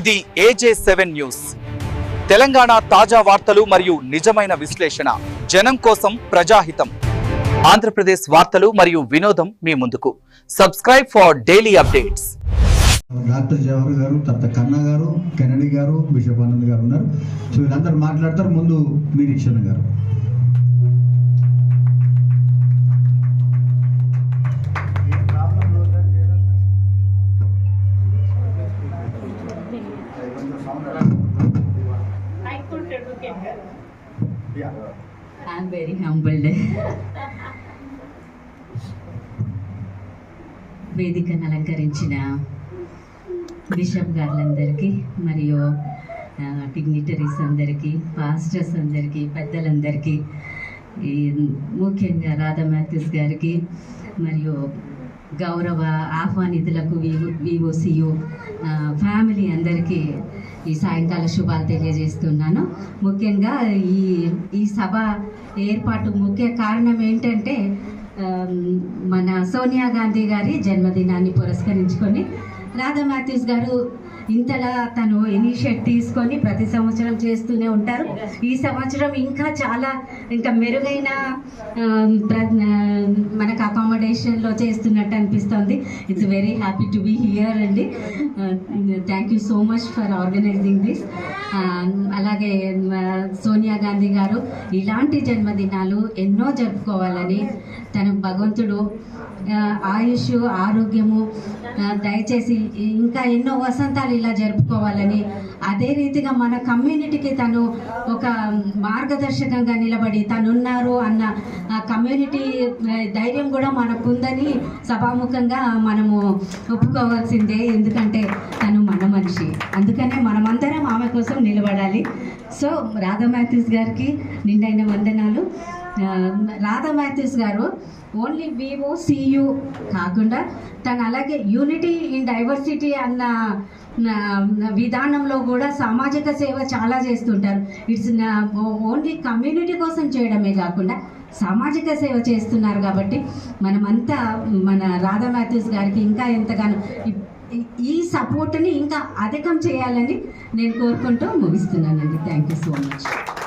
ఇది ఏజే seven news Telangana తాజా వార్తలు మరియు నిజమైన విశ్లేషణ. జనం కోసం ప్రజాహితం. ఆంధ్రప్రదేశ్ వార్తలు మరియు వినోదం మీ ముందుకు. Subscribe for daily updates doctor Jawahar గారు తర్వాత కన్నా గారు కెనడి గారు బిషప్ ఆనంద్ గారు ఉన్నారు. సో వీళ్ళందరూ మాట్లాడతారు. ముందు నిరీక్షణ గారు. I'm very humbled. వేదికను అలంకరించిన బిషప్ గారులందరికీ మరియు డిగ్నిటరీస్ అందరికీ పాస్టర్స్ అందరికీ పెద్దలందరికీ ఈ ముఖ్యంగా రాధా మాథ్యూస్ గారికి మరియు గౌరవ ఆహ్వానితులకు వివో వివోసియు ఫ్యామిలీ అందరికీ ఈ సాయంకాల శుభాలు తెలియజేస్తున్నాను. ముఖ్యంగా ఈ ఈ సభ ఏర్పాటు ముఖ్య కారణం ఏంటంటే మన సోనియా గాంధీ గారి జన్మదినాన్ని పురస్కరించుకొని రాధా మాథ్యూస్ గారు ఇంతలా తను ఇనిషియేట్ తీసుకొని ప్రతి సంవత్సరం చేస్తూనే ఉంటారు. ఈ సంవత్సరం ఇంకా చాలా ఇంకా మెరుగైన మన జనరేషన్లో చేస్తున్నట్టు అనిపిస్తుంది. It's very happy to be here అండి. Thank you so much for organising this అలాగే సోనియా గాంధీ గారు ఇలాంటి జన్మదినాలు ఎన్నో జరుపుకోవాలని తన భగవంతుడు uh, ఆయుష్ ఆరోగ్యము uh, దయచేసి ఇంకా ఎన్నో వసంతాలు ఇలా జరుపుకోవాలని అదే రీతిగా మన కమ్యూనిటీకి తను ఒక మార్గదర్శకంగా నిలబడి తనున్నారు అన్న కమ్యూనిటీ ధైర్యం కూడా ఉందని సభాముఖంగా మనము ఒప్పుకోవాల్సిందే. ఎందుకంటే తను మన మనిషి. అందుకనే మనమందరం ఆమె కోసం నిలబడాలి. సో రాధా మ్యాథ్యూస్ గారికి నిండైన వందనాలు. రాధా మ్యాథ్యూస్ గారు ఓన్లీ వివో సియు కాకుండా తను అలాగే యూనిటీ ఇన్ డైవర్సిటీ అన్న విధానంలో కూడా సామాజిక సేవ చాలా చేస్తుంటారు. ఇట్స్ ఓన్లీ కమ్యూనిటీ కోసం చేయడమే కాకుండా సామాజిక సేవ చేస్తున్నారు కాబట్టి మనమంతా మన రాధా మాథ్యూస్ గారికి ఇంకా ఎంతగానో ఈ- ఈ సపోర్ట్ని ఇంకా అధికం చేయాలని నేను కోరుకుంటూ ముగిస్తున్నానండి. Thank you so much